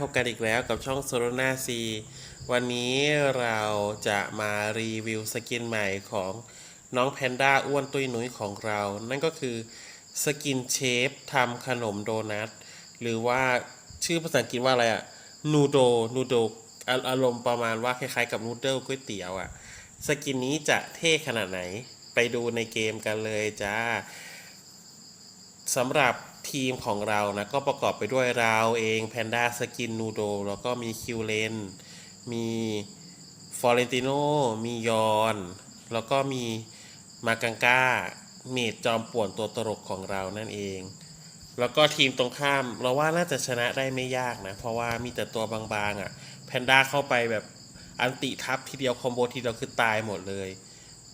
พบกันอีกแล้วกับช่องโซโ n นาซีวันนี้เราจะมารีวิวสกินใหม่ของน้องแพนด้าอ้วนตุ้ยนุ้ยของเรา นั่นก็คือสกินเชฟทำขนมโดนัท หรือว่าชื่อภาษาอังกฤษว่าอะไรอะนูโดนูโดอารมณ์ประมาณว่าคล้ายๆกับนูเดิลก๋วยเตี๋ยวอะสกินนี้จะเท่ขนาดไหนไปดูในเกมกันเลยจ้าสำหรับ ทีมของเรานะก็ประกอบไปด้วยเราเองแพนด้าสกินนูโดแล้วก็มีคิวเลนมีฟอเรนติโนมียอน แล้วก็มีมากังก้าเมดจอมป่วนตัวตลกของเรานั่นเอง แล้วก็ทีมตรงข้ามเราว่าน่าจะชนะได้ไม่ยากนะ เพราะว่ามีแต่ตัวบางๆอะ่ะแพนด้าเข้าไปแบบอันติทับทีเดียวคอมโบทีเดียวคือตายหมดเลย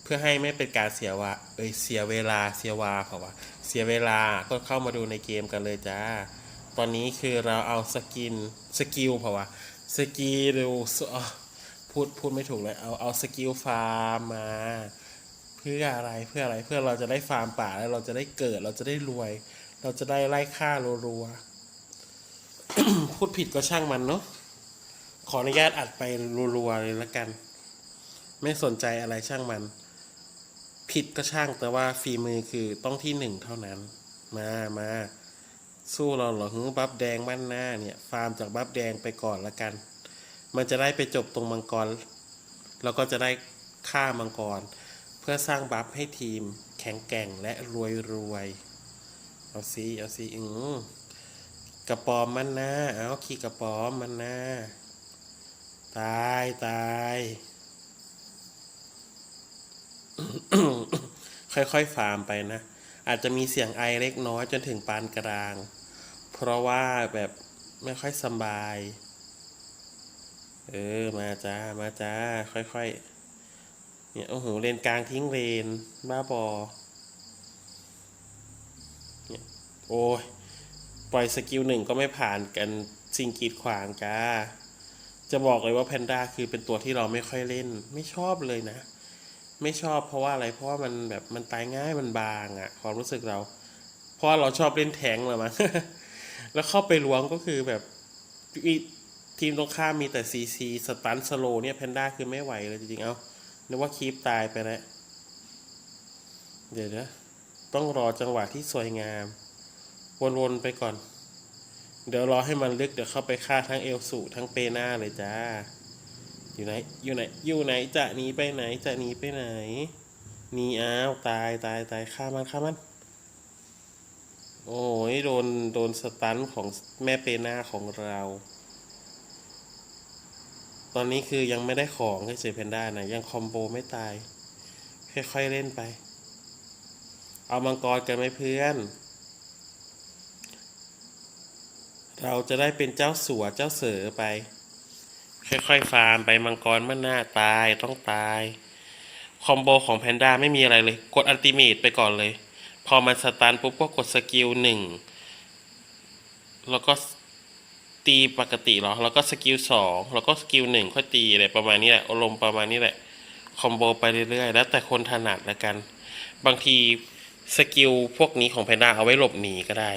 เพื่อให้ไม่เป็นการเสียว่าเอ้ยเสียเวลาเสียวาเพราะว่าเสียเวลาก็เข้ามาดูในเกมกันเลยจ้า ตอนนี้คือเราเอาสกินสกิลเพราะว่าสกิลพูดพูดไม่ถูกเลยเอาเอาสกิลฟาร์มมา เพื่ออะไรเพื่ออะไรเพื่อเราจะได้ฟาร์มป่าแล้วเราจะได้เกิดเราจะได้รวย เราจะได้ไล่ฆ่ารัวๆพูดผิดก็ช่างมันเนาะขออนุญาตอัดไปรัวๆเลยละกัน ไม่สนใจอะไรช่างมัน ผิดก็ช่างแต่ว่าฝีมือคือต้องที่หนึ่งเท่านั้น มามาสู้เราเหรอฮึบัฟแดงบ้านหน้าเนี่ยฟาร์มจากบัฟแดงไปก่อนละกัน มันจะได้ไปจบตรงมังกรแล้วก็จะได้ฆ่ามังกร เพื่อสร้างบัฟให้ทีมแข็งแกร่งและรวยรวยเอาสิเอาสิอือกระปอมมันหน้าเอาขี่กระปอมมันหน้าตายตาย ค่อยๆฟาร์มไปนะ อาจจะมีเสียงไอเล็กน้อยจนถึงปานกลาง เพราะว่าแบบไม่ค่อยสบาย เออ มาจ้า มาจ้า ค่อยๆ เนี่ย โอ้โห เลนกลางทิ้งเลน บ้าบอ เนี่ย โอ้ย ปล่อยสกิลหนึ่งก็ไม่ผ่านกันสิ่งกีดขวางจ้า จะบอกเลยว่าแพนด้าคือเป็นตัวที่เราไม่ค่อยเล่น ไม่ชอบเลยนะ ไม่ชอบเพราะว่าอะไรเพราะว่ามันแบบมันตายง่ายมันบางอะความรู้สึกเรา เพราะาเราชอบเล่นแทงเหรอมั้งแล้วเข้าไปล้วงก็คือแบบอีทีมตรงข้ามมีแต่ซีซีสตันสโลเนี่ยแพนด้าคือไม่ไหวเลยจริงๆเอานึกว่าคีปตายไปแล้วเดี๋ยวนะต้องรอจังหวะที่สวยงาม วนๆไปก่อน เดี๋ยวรอให้มันลึกเดี๋ยวเข้าไปฆ่าทั้งเอลสูทั้งเปน้าเลยจ้า อยู่ไหน อยู่ไหน อยู่ไหน จะหนีไปไหน จะหนีไปไหน หนีอ้าว ตายตายตายฆ่ามันฆ่ามัน โอ้ยโดน โดนสตันของแม่เปน่าของเรา ตอนนี้คือยังไม่ได้ของให้เซเพนด้านะ ยังคอมโบไม่ตาย ค่อยๆเล่นไป เอามังกรกันไหมเพื่อน เราจะได้เป็นเจ้าสัวเจ้าเสือไป ค่อยๆฟาร์มไปมังกรมันหน้าตายต้องตาย คอมโบของแพนด้าไม่มีอะไรเลย กดอัลติเมตไปก่อนเลย พอมันสตันปุ๊บก็กดสกิลหนึ่งแล้วก็ตีปกติหรอ แล้วก็สกิลสองแล้วก็สกิลหนึ่งค่อยตีอะไรประมาณนี้แหละอารมณ์ประมาณนี้แหละ คอมโบไปเรื่อยๆ แล้วแต่คนถนัดละกัน บางทีสกิลพวกนี้ของแพนด้าเอาไว้หลบหนีก็ได้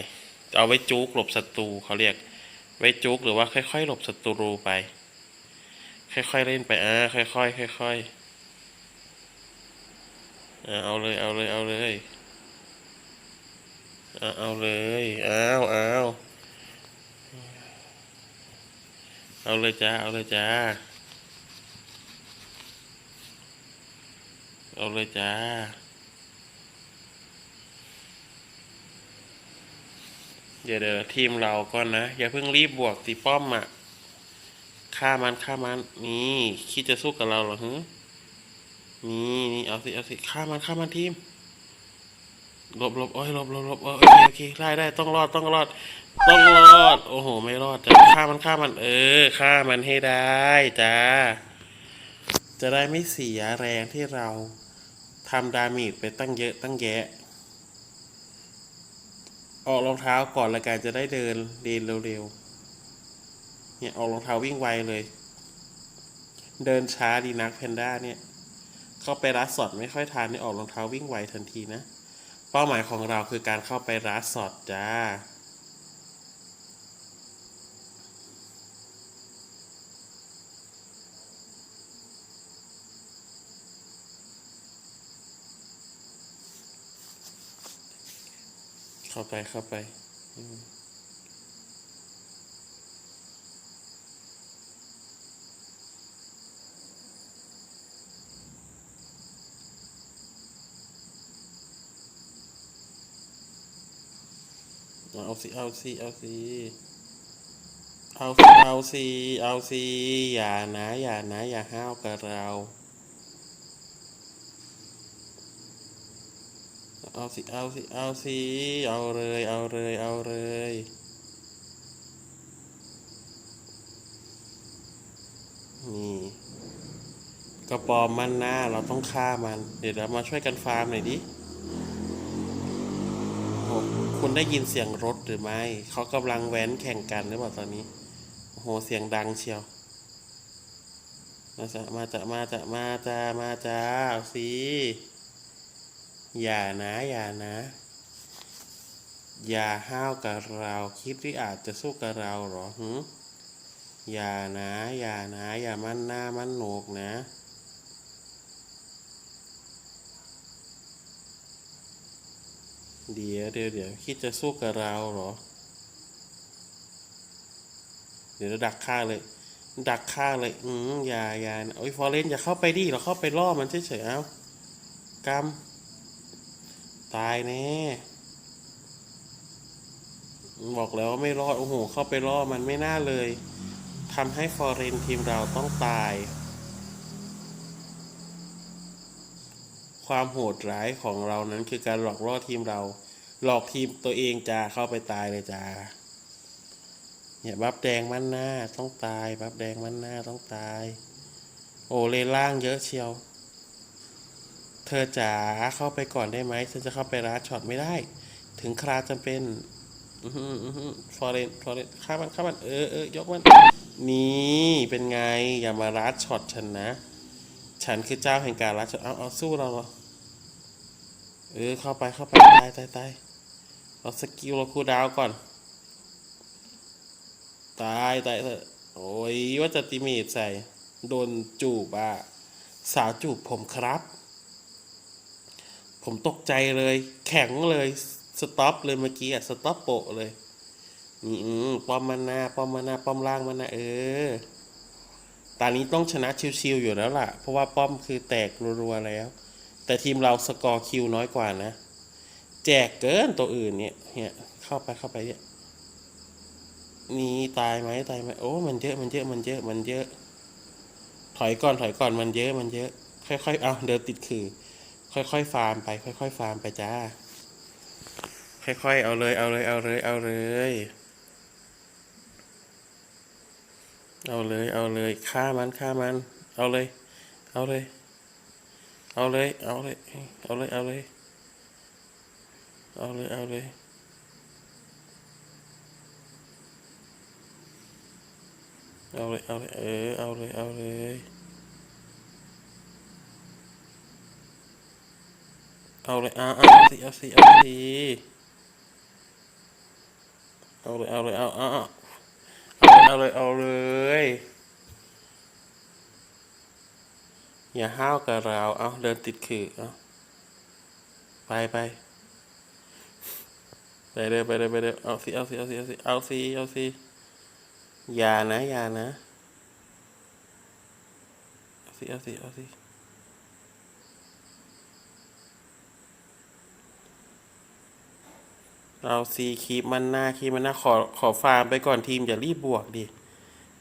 เอาไว้จุกหลบศัตรูเขาเรียก ไว้จุกหรือว่าค่อยๆ หลบศัตรูไป ค่อยๆเล่นไปอ่าค่อยๆค่อยๆอ่าเอาเลยเอาเลยเอาเลยอเอาเอาเลยเอาเอาเอาเลยจ้าเอาเลยจ้าเอาเลยจ้าเดี๋ยวเดี๋ยวทีมเราก่อนนะ อย่าเพิ่งรีบบวกตีป้อมอะ ฆ่ามันฆ่ามันนี่คิดจะสู้กับเราเหรอฮึนี่นี่เอาสิเอาสิฆ่ามันฆ่ามันทีมหลบหลบโอ้ยหลบหลบหลบเออโอเคโอเคได้ได้ต้องรอดต้องรอด ต้องรอด โอ้โห ไม่รอดจะฆ่ามันฆ่ามัน เออฆ่ามันให้ได้จ้าจะได้ไม่เสียแรงที่เราทำดาเมจไปตั้งเยอะตั้งแยะ ออกรองเท้าก่อนละกันจะได้เดินเดินเร็วๆ เนี่ยออกรองเท้าวิ่งไวเลย เดินช้าดีนักแพนด้าเนี่ยเข้าไปรัดสอดไม่ค่อยทานนี่ออกรองเท้าวิ่งไวทันทีนะ เป้าหมายของเราคือการเข้าไปรัดสอดจ้าเข้าไปเข้าไปอืมเอา สิเอาสิเอาสิเอาสิเอาสิเอาสิอย่านะ อย่านะ อย่าห้าวกับเราเอาสิเอาสิเอาสิเอาเลยเอาเลยเอาเลยนี่กระปอมมันหน้าเราต้องฆ่ามัน เดี๋ยวเรามาช่วยกันฟาร์มหน่อยดิ คุณได้ยินเสียงรถหรือไม่ เขากำลังแว้นแข่งกันหรือเปล่าตอนนี้ โอ้โห เสียงดังเชียว มาจะมาจะมาจะมาจะมาจะเอาสิ อย่านะ อย่านะ อย่าห้าวกับเรา คิดที่อาจจะสู้กับเราเหรอหอย่านะ อย่านะ อย่ามั่นหน้ามั่นโหนกนะ เดี๋ยวเดี๋ยวเดี๋ยวคิดจะสู้กับเราเหรอ เดี๋ยวเราดักฆ่าเลย ดักฆ่าเลย อืมอย่าอย่านโอ้ยฟอเรนอย่าเข้าไปดิเราเข้าไปล่อมันเฉยๆเอากำตายแน่บอกแล้วว่าไม่รอด โอ้โห เข้าไปล่อมันไม่น่าเลยทำให้ฟอร์เรนทีมเราต้องตาย ความโหดร้ายของเรานั้นคือการหลอกล่อทีมเรา หลอกทีมตัวเองจะเข้าไปตายเลยจ้าเนี่ยบัฟแดงมันหน้าต้องตายบัฟแดงมันหน้าต้องตาย โอเลล่างเยอะเชียว เธอจ๋าเข้าไปก่อนได้ไหมฉันจะเข้าไปรัดช็อตไม่ได้ ถึงคราจำเป็นอือหืออือหือฟอร์เรนฟอร์เรนข้ามันข้ามันเออเออยกมันนี่เป็นไงอย่ามารัดช็อตฉันนะ ฉันคือเจ้าแห่งการรัดช็อตเอาเอาสู้เราเหรอเออเข้าไปเข้าไปตายตายตายเอาสกิลเราคูดาวก่อน ตายตายเถอะโอ้ยว่าจะติเมตใส่ โดนจูบอะสาวจูบผมครับ ผมตกใจเลย แข็งเลยสต็อปเลยเมื่อกี้อะสต็อปโปะเลย นี่อืมป้อมมันหน้าป้อมมันหน้าป้อมล่างมันหน้าเออ ตอนนี้ต้องชนะชิวๆอยู่แล้วล่ะ เพราะว่าป้อมคือแตกรัวๆแล้ว แต่ทีมเราสกอร์คิวน้อยกว่านะ แจกเกินตัวอื่นเนี่ยเนี่ยเข้าไปเข้าไปเนี่ยนี่ตายไหมตายไหมโอ้มันเยอะมันเยอะมันเยอะมันเยอะ ถอยก่อนถอยก่อนมันเยอะมันเยอะ ค่อยๆเอาเดินติดคือ ค่อยๆฟาร์มไป ค่อยๆฟาร์มไปจ้า ค่อยๆเอาเลยเอาเลยเอาเลยเอาเลย เอาเลย เอาเลยฆ่ามันฆ่ามัน เอาเลย เอาเลย เอาเลย เอาเลย เอาเลย เอาเลย เอาเลย เอาเลย เอาเลย เอาเลย เออ เอาเลย เอาเลยเอาเลยเอาเอาสิเอาสิเอาสิเอาเลยเอาเลยเอาเอา เอาเลยเอาเลย อย่าห้าวกับเรา เอาเดินติดขื่อเอาไปไปไปเร็วไปเร็วไปเลยเอาสิเอาสิเอาสิเอาสิเอาสิเอาสิอย่านะอย่านะเอาสิเอาสิเอาสิ เอาสิคีบมันหน้าคีบมันหน้าขอขอฟาร์มไปก่อนทีมอย่ารีบบวกดิ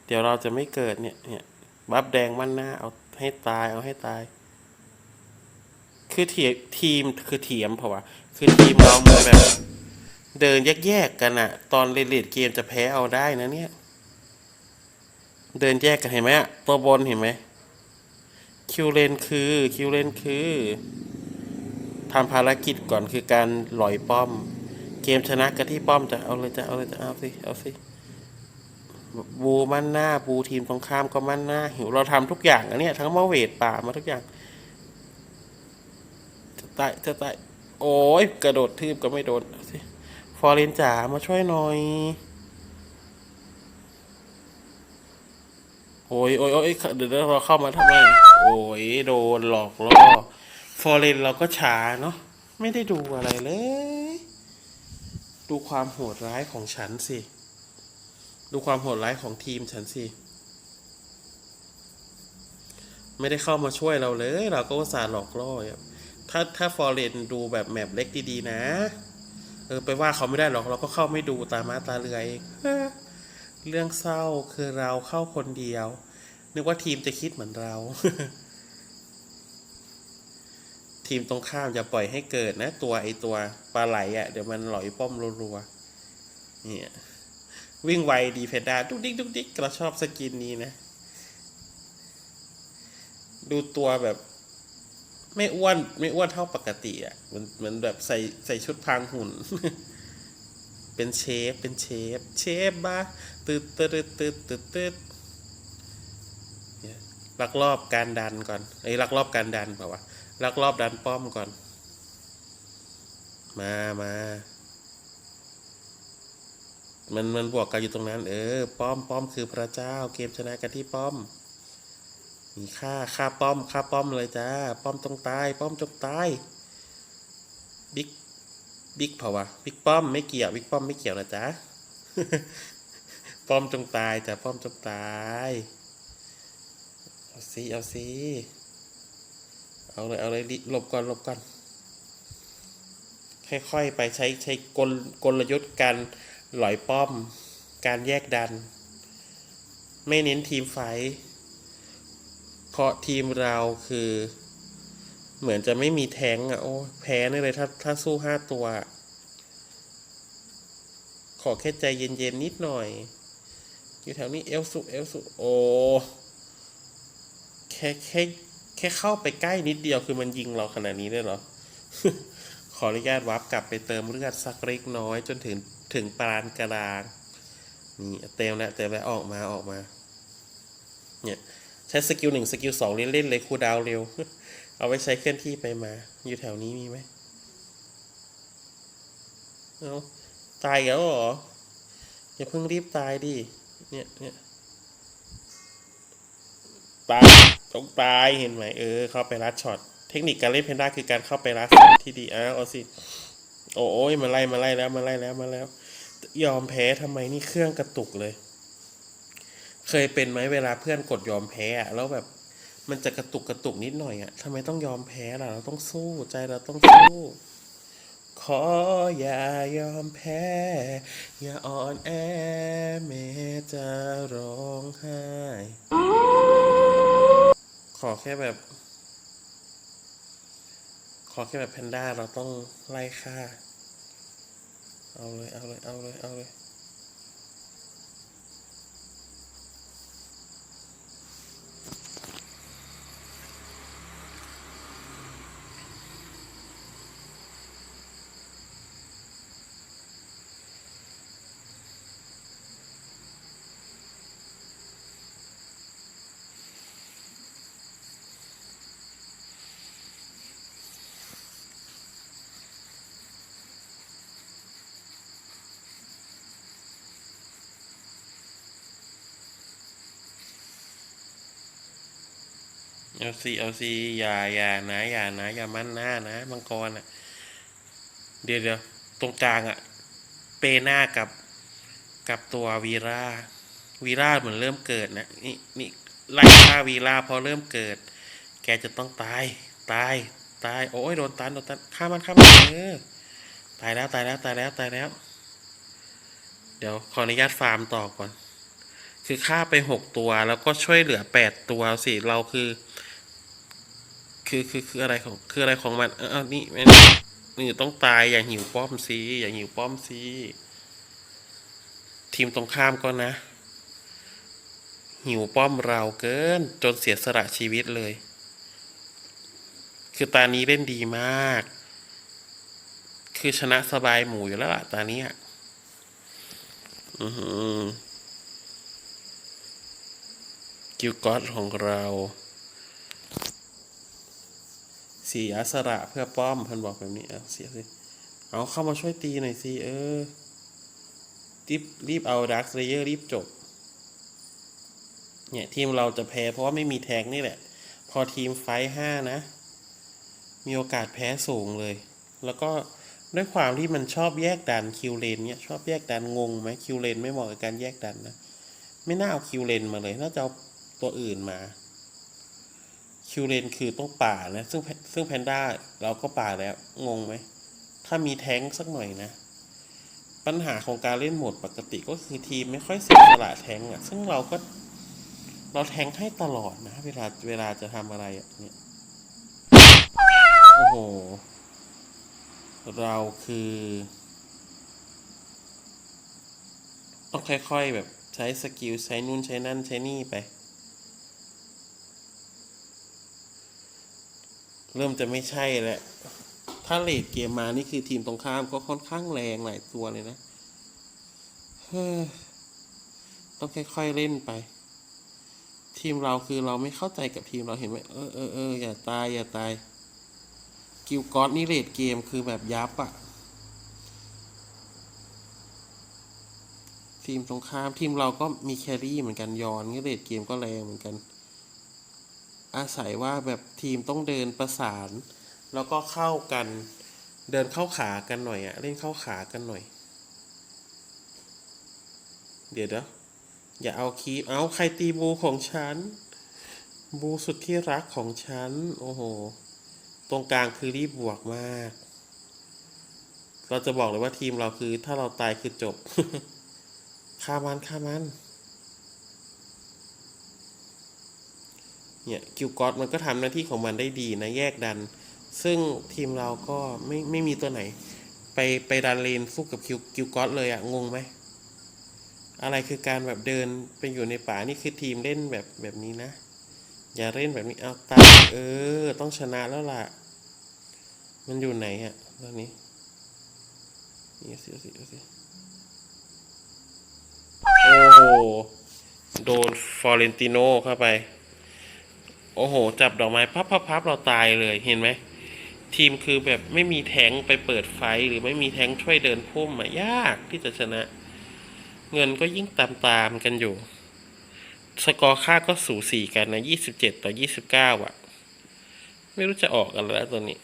เดี๋ยวเราจะไม่เกิดเนี่ยเนี่ยบัฟแดงมันหน้าเอาให้ตายเอาให้ตาย คือเทียทีมคือเทียมเพราะว่า คือทีมเราเหมือนแบบ เดินแยกๆกันอะตอนเลดเกมจะแพ้เอาได้นะเนี่ย เดินแยกกันเห็นไหมอะตัวบนเห็นไหมคิวเลนคือคิวเลนคือทำภารกิจก่อนคือการลอยป้อม กมชนะกันที่ป้อมจะเอาเลยจะเอาเลยจะเอาสิเอาสิบูมั่นหน้าบูทีมตรงข้ามก็มั่นหน้า หิวเราทำทุกอย่างอะเนี่ยทั้งมาเวทป่ามาทุกอย่างจะตายจะตายโอ้ยกระโดดทืบก็ไม่โดนสิฟอร์เรนจ๋ามาช่วยหน่อยโอ้ยโอ้ยโอ้ยเดี๋ยวเราเข้ามาทำไมโอ้ยโดนหลอกล่อฟอร์เรนเราก็ช้าเนาะไม่ได้ดูอะไรเลย ดูความโหดร้ายของฉันสิ ดูความโหดร้ายของทีมฉันสิ ไม่ได้เข้ามาช่วยเราเลย เราก็อุตส่าห์หลอกล่ออะถ้าถ้าฟอร์เรนดูแบบแมปเล็กดีๆนะ เออ ไปว่าเขาไม่ได้หรอก เราก็เข้าไม่ดูตามาตาเรือเองเรื่องเศร้าคือเราเข้าคนเดียว นึกว่าทีมจะคิดเหมือนเรา ทีมตรงข้ามจะปล่อยให้เกิดนะ ตัวไอตัวปลาไหลอะ่ะเดี๋ยวมันหลอยป้อมรัวๆเนี่ยวิ่งไวดีเพดาดุกดิ๊กดุกดิ๊กเราชอบสกินนี้นะ ดูตัวแบบ ไม่อ้วนไม่อ้วนเท่าปกติอะมันมือนแบบใส่ใส่ชุดพางหุ่น เป็นเชฟเป็นเชฟเชฟบ้าตืดตืดตืดตืดตืดเนี่ยลักลอบการดันก่อนไอ้ลักลอบการดันเปล่าวะ ลักลอบดันป้อมก่อน มามามันมันบวกกันอยู่ตรงนั้น เออ ป้อมป้อมคือพระเจ้า เกมชนะกันที่ป้อม มีค่าค่าป้อมค่าป้อมเลยจ้า ป้อมต้องตาย ป้อมจงตาย บิ๊ก บิ๊กเปล่าวะบิ๊กป้อมไม่เกี่ยว บิ๊กป้อมไม่เกี่ยวนะจ๊ะ ป้อมจงตายจ้ะป้อมจงตาย เอาสิเอาสิ เอาเลยเอาเลยดิหลบก่อนหลบก่อนค่อยๆไปใช้ใช้กลกลยุทธ์การหลอยป้อม การแยกดัน ไม่เน้นทีมไฟเพราะทีมเราคือ เหมือนจะไม่มีแทงอะโอ้แพ้นี่เลยถ้าถ้าสู้ห้าตัว ขอแค่ใจเย็นๆนิดหน่อย อยู่แถวนี้เอลสุเอลสุโอแค่แค่ แค่เข้าไปใกล้นิดเดียวคือมันยิงเราขนาดนี้ได้เหรอ ขออนุญาตวับกลับไปเติมเลือดสักเล็กน้อย จนถึงถึงปานกลางนี่เต็มแล้วเต็มแล้วออกมาออกมา เนี่ยใช้สกิลหนึ่งสกิลสองเล่นๆเลยคูดาวเร็ว เอาไว้ใช้เคลื่อนที่ไปมา อยู่แถวนี้มีไหมเอาตายแล้วเหรอ อย่าเพิ่งรีบตายดิ เนี่ยเนี่ย ตายต้องตายเห็นไหมเออ เข้าไปรัดช็อต เทคนิคการเล่นเพนด้าคือการเข้าไปรัดช็อตที่ดีอ้าวเอาสิ โอ้ยมาไล่มาไล่แล้วมาไล่แล้วมาแล้ว ยอมแพ้ทำไมนี่เครื่องกระตุกเลย เคยเป็นไหมเวลาเพื่อนกดยอมแพ้อะแล้วแบบมันจะกระตุกกระตุกนิดหน่อยอะทำไมต้องยอมแพ้ล่ะ เราต้องสู้ใจเราต้องสู้ ขออย่ายอมแพ้ อย่าอ่อนแอแม้จะร้องไห้ ขอแค่แบบ ขอแค่แบบแพนด้าเราต้องไล่ฆ่า เอาเลย เอาเลย เอาเลย เอาเลย เอาสิเอาสิอย่าอย่านะอย่านะอย่ามั่นหน้านะมังกรอะ เดี๋ยวเดี๋ยวตรงกลางอะ เปหน้ากับกับตัววีราวีราเหมือนเริ่มเกิดนะนี่นี่ไล่ฆ่าวีราพอเริ่มเกิด แกจะต้องตาย ตาย ตาย โอ้ยโดนตันโดนตันฆ่ามันฆ่ามันเออตายแล้วตายแล้วตายแล้วตายแล้ว เดี๋ยวขออนุญาตฟาร์มต่อก่อน คือฆ่าไปหกตัวแล้วก็ช่วยเหลือแปดตัวสิเราคือ คือคือคืออะไรของคืออะไรของมันเออเอานี่ไม่นี่ต้องตายอย่าหิวป้อมสิอย่าหิวป้อมสิทีมตรงข้ามก็นะ หิวป้อมเราเกิน จนเสียสละชีวิตเลย คือตานี้เล่นดีมาก คือชนะสบายหมูอยู่แล้วล่ะตานี้อะอือหือกิลกอตของเรา เสียสละเพื่อป้อมเพันบอกแบบนี้เอาเสียสิเอาเข้ามาช่วยตีหน่อยสิเออรีบรีบเอาดักเลเยอร์รีบจบ เนี่ยทีมเราจะแพ้เพราะว่าไม่มีแทงนี่แหละ พอทีมไฟห้านะ มีโอกาสแพ้สูงเลย แล้วก็ด้วยความที่มันชอบแยกดันคิวเลนเนี่ยชอบแยกดันงงไหมคิวเลนไม่เหมาะกับการแยกดันนะ ไม่น่าเอาคิวเลนมาเลย น่าจะเอาตัวอื่นมา คิวเลนคือต้องป่านะ ซึ่งซึ่งแพนด้าเราก็ป่าแล้ว งงไหม ถ้ามีแท้งสักหน่อยนะ ปัญหาของการเล่นโหมดปกติก็คือทีมไม่ค่อยเสียสละแท้งอะ ซึ่งเราก็ เราแทงให้ตลอดนะ เวลาเวลาจะทำอะไรอะเนี่ย โอ้โห เราคือ ต้องค่อยๆแบบใช้สกิลใช้นู่นใช้นั่นใช้นี่ไป เริ่มจะไม่ใช่แล้วถ้าเลดเกมมานี่คือทีมตรงข้ามก็ค่อนข้างแรงหลายตัวเลยนะต้องค่อยๆเล่นไป ทีมเราคือเราไม่เข้าใจกับทีมเราเห็นไหมเออเออเอออย่าตายอย่าตาย กิลกอตนี่เลดเกมคือแบบยับอะทีมตรงข้ามทีมเราก็มีแครี่เหมือนกันยอนนี่เลดเกมก็แรงเหมือนกัน อาศัยว่าแบบทีมต้องเดินประสาน แล้วก็เข้ากันเดินเข้าขากันหน่อยอะเล่นเข้าขากันหน่อย เดี๋ยวเดี๋ยวอย่าเอาคีปเอาใครตีบูของฉัน บูสุดที่รักของฉัน โอ้โห ตรงกลางคือรีบบวกมาก เราจะบอกเลยว่าทีมเราคือถ้าเราตายคือจบฆ่ามันฆ่ามัน เนี่ยกิลกอตมันก็ทำหน้าที่ของมันได้ดีนะแยกดัน ซึ่งทีมเราก็ไม่ไม่มีตัวไหน ไปไปดันเลนสู้กับคิวกิลกอตเลยอะงงไหมอะไรคือการแบบเดินไปอยู่ในป่านี่คือทีมเล่นแบบแบบนี้นะ อย่าเล่นแบบนี้เอาตายเออ ต้องชนะแล้วล่ะ มันอยู่ไหนอะตอนนี้นี่สิสิสิโอ้โห โดนฟอเรนติโนเข้าไป โอ้โห จับดอกไม้พับพับพับเราตายเลยเห็นไหม ทีมคือแบบไม่มีแทงไปเปิดไฟหรือไม่มีแทงช่วยเดินพุ่มอะยากที่จะชนะ เงินก็ยิ่งตามตามกันอยู่ สกอร์ค่าก็สูสีกันนะยี่สิบเจ็ดต่อยี่สิบเก้าอะไม่รู้จะออกกันแล้วตัวนี้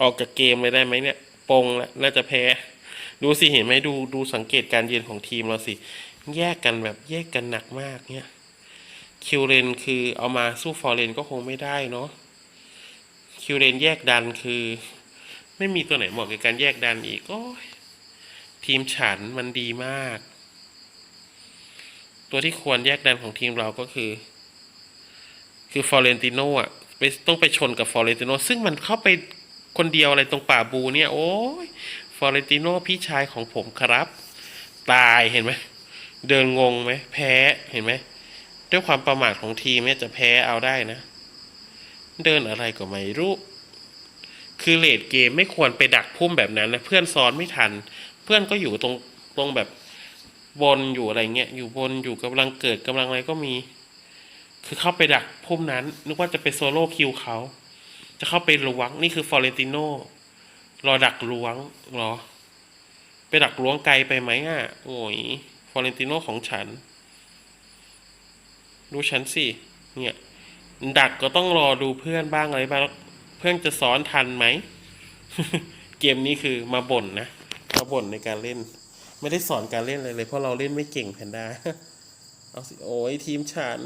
ออกจากเกมเลยได้ไหมเนี่ยปงแล้วน่าจะแพ้ ดูสิเห็นไหมดูดูสังเกตการยืนของทีมเราสิ แยกกันแบบแยกกันหนักมากเนี่ย คิวเรนคือเอามาสู้ฟอร์เรนก็คงไม่ได้เนาะคิวเรนแยกดันคือ ไม่มีตัวไหนเหมาะกับการแยกดันอีกโอ้ยทีมฉันมันดีมาก ตัวที่ควรแยกดันของทีมเราก็คือ คือฟอร์เรนติโนอะไปต้องไปชนกับฟอร์เรนติโนซึ่งมันเข้าไปคนเดียวอะไรตรงป่าบูเนี่ย โอ้ยฟอร์เรนติโนพี่ชายของผมครับ ตายเห็นไหมเดินงงไหมแพ้เห็นไหม ด้วยความประมาทของทีมเนี่ยจะแพ้เอาได้นะ เดินอะไรก็ไม่รู้คือเลดเกมไม่ควรไปดักพุ่มแบบนั้นนะเพื่อนซ้อนไม่ทัน เพื่อนก็อยู่ตรงตรงแบบบนอยู่อะไรเงี้ยอยู่บนอยู่กำลังเกิดกำลังอะไรก็มี คือเข้าไปดักพุ่มนั้น นึกว่าจะไปโซโล่คิวเขา จะเข้าไปล้วงนี่คือฟอเรนติโนรอดักล้วงรอ ไปดักล้วงไกลไปไหมอะ โอ้ยฟอเรนติโนของฉัน ดูฉันสิเนี่ยดักก็ต้องรอดูเพื่อนบ้างอะไรบ้างเพื่อนจะซ้อนทันไหม เกมนี้คือมาบ่นนะเขาบ่นในการเล่น ไม่ได้สอนการเล่นเลยเลย เพราะเราเล่นไม่เก่งแพนด้าเอาสิโอ้ยทีมฉัน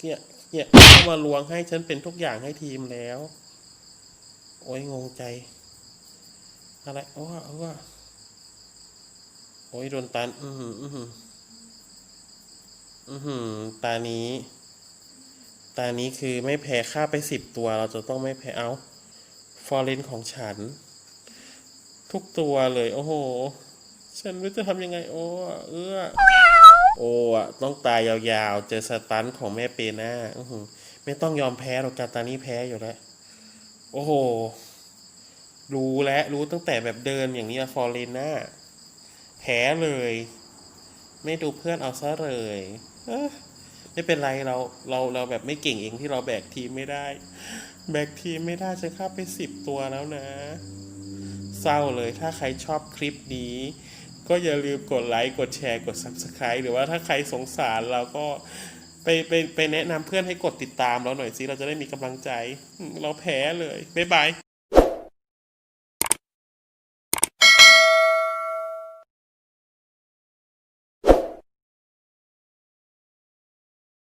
เนี่ยเนี่ยเข้ามาลวงให้ฉันเป็นทุกอย่างให้ทีมแล้ว โอ้ยงงใจ อะไรเอาว่าเอาว่าโอ้ยโดนตัน อือหืออือหือ อือหือตานี้ ตานี้คือไม่แพ้ค่าไปสิบตัว เราจะต้องไม่แพ้เอาฟอร์เรนของฉัน ทุกตัวเลย โอ้โห ฉันไม่รู้จะทำยังไง โอ้เอื้อโอ้อะต้องตายยาวๆ เจอสตันของแม่เปน่าอือหือไม่ต้องยอมแพ้หรอกการตานี้แพ้อยู่แล้ว โอ้โห รู้แล้วรู้ตั้งแต่แบบเดินอย่างนี้ฟอร์เรนน่าแพ้เลย ไม่ดูเพื่อนเอาซะเลย ไม่เป็นไรเราเราเราแบบไม่เก่งเองที่เราแบกทีมไม่ได้ แบกทีมไม่ได้ฉันข้าไปสิบตัวแล้วนะ เศร้าเลยถ้าใครชอบคลิปนี้ ก็อย่าลืมกดไลค์กดแชร์กด Subscribe หรือว่าถ้าใครสงสารเราก็ไปไปไปแนะนำเพื่อนให้กดติดตามเราหน่อยสิเราจะได้มีกำลังใจ เราแพ้เลย บ๊ายบาย